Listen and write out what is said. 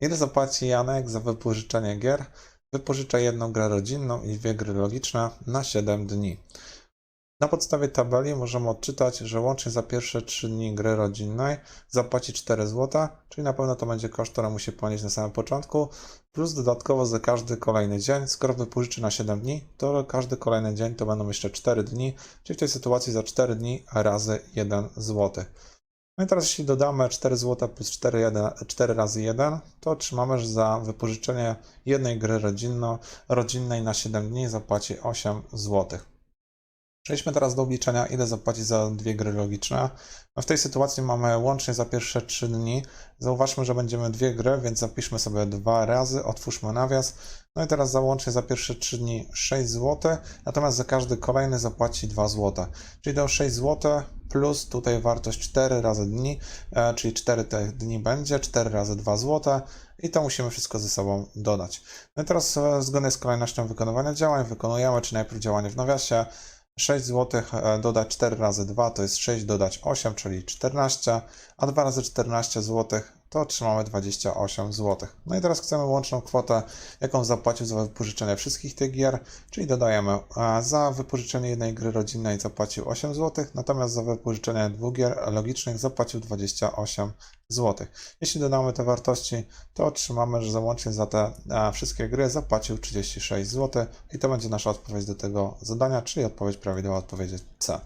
Ile zapłaci Janek za wypożyczenie gier? Wypożycza jedną grę rodzinną i dwie gry logiczne na 7 dni. Na podstawie tabeli możemy odczytać, że łącznie za pierwsze 3 dni gry rodzinnej zapłaci 4 zł, czyli na pewno to będzie koszt, który musi ponieść na samym początku, plus dodatkowo za każdy kolejny dzień. Skoro wypożyczy na 7 dni, to każdy kolejny dzień to będą jeszcze 4 dni, czyli w tej sytuacji za 4 dni razy 1 zł. No i teraz jeśli dodamy 4 zł plus 4, 1, 4 razy 1, to otrzymamy, że za wypożyczenie jednej gry rodzinno, rodzinnej na 7 dni zapłaci 8 zł. Przejdźmy teraz do obliczenia, ile zapłaci za dwie gry logiczne. No w tej sytuacji mamy łącznie za pierwsze 3 dni. Zauważmy, że będziemy dwie gry, więc zapiszmy sobie dwa razy, otwórzmy nawias. No i teraz za łącznie za pierwsze 3 dni 6 zł, natomiast za każdy kolejny zapłaci 2 zł. Czyli to 6 zł plus tutaj wartość 4 razy dni, e, czyli 4 te dni będzie, 4 razy 2 zł i to musimy wszystko ze sobą dodać. No i teraz e, zgodnie z kolejnością wykonywania działań wykonujemy, czy najpierw działanie w nawiasie, 6 zł dodać 4 razy 2 to jest 6 dodać 8, czyli 14, a 2 razy 14 zł to otrzymamy 28 zł. No i teraz chcemy łączną kwotę, jaką zapłacił za wypożyczenie wszystkich tych gier, czyli dodajemy za wypożyczenie jednej gry rodzinnej zapłacił 8 zł, natomiast za wypożyczenie dwóch gier logicznych zapłacił 28 zł. Jeśli dodamy te wartości, to otrzymamy, że załącznie za te wszystkie gry zapłacił 36 zł i to będzie nasza odpowiedź do tego zadania, czyli odpowiedź prawidłowa, odpowiedź C.